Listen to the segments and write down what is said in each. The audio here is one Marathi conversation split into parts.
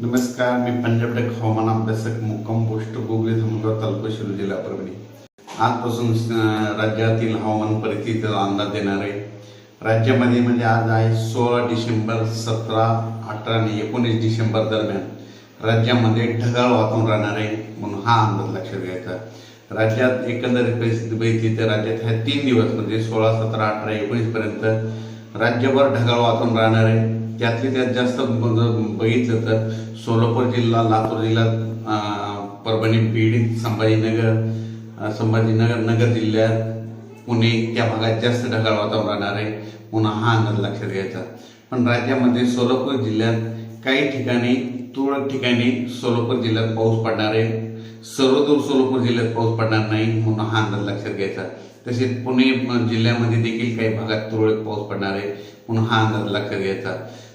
नमस्कार मी पंजाब टेक हवामान अभ्यासक मुक्काम पोस्ट गोगले धामणगाव तालुका शिरू जिल्हा परभणी. आजपासून राज्यातील हवामान परिस्थितीचा अंदाज देणार आहे. राज्यामध्ये म्हणजे आज आहे सोळा डिसेंबर सतरा अठरा आणि एकोणीस डिसेंबर दरम्यान राज्यामध्ये ढगाळ वातावरण राहणार आहे म्हणून हा अंदाज लक्षात घ्यायचा. राज्यात एकंदरीत परिस्थिती बघितली तर राज्यात ह्या तीन दिवस म्हणजे सोळा सतरा अठरा एकोणीसपर्यंत राज्यभर ढगाळ वातावरण राहणार आहे. त्यातले त्यात जास्त बघितलं तर सोलापूर जिल्हा लातूर जिल्हा परभणी बीड संभाजीनगर संभाजीनगर नगर जिल्ह्यात पुणे त्या भागात जास्त ढगाळ वातावरण राहणार आहे. पुन्हा हा अंदाज लक्षात घ्यायचा. पण राज्यामध्ये सोलापूर जिल्ह्यात काही ठिकाणी तुरळक ठिकाणी सोलापूर जिल्ह्यात पाऊस पडणार आहे. सर्वदूर सोलापूर जिल्ह्यात पाऊस पडणार नाही म्हणून हा अंदाज लक्षात घ्यायचा. तसेच पुणे जिल्ह्यामध्ये देखील काही भागात तुरळक पाऊस पडणार आहे म्हणून हा अंदाज लक्षात घ्यायचा.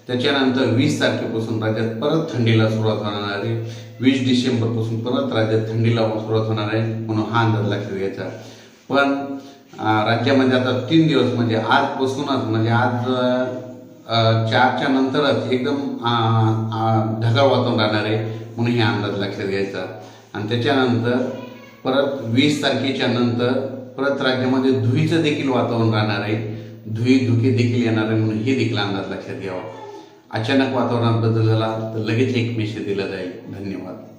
त्याच्यानंतर वीस तारखेपासून राज्यात परत थंडीला सुरुवात होणार आहे. वीस डिसेंबरपासून परत राज्यात थंडीला सुरुवात होणार आहे म्हणून हा अंदाज लक्षात घ्यायचा. पण राज्यामध्ये आता तीन दिवस म्हणजे आजपासूनच म्हणजे आज चारच्या नंतरच एकदम ढगाळ वातावरण राहणार आहे म्हणून हे अंदाज लक्षात घ्यायचा. आणि त्याच्यानंतर परत वीस तारखेच्या नंतर परत राज्यामध्ये धुईचं देखील वातावरण राहणार आहे. धुई धुके देखील येणार आहे म्हणून हे देखील अंदाज लक्षात घ्यावा. अचानक वातावरणात बदल झाला तर लगेच एक मेसेज दिला जाईल. धन्यवाद.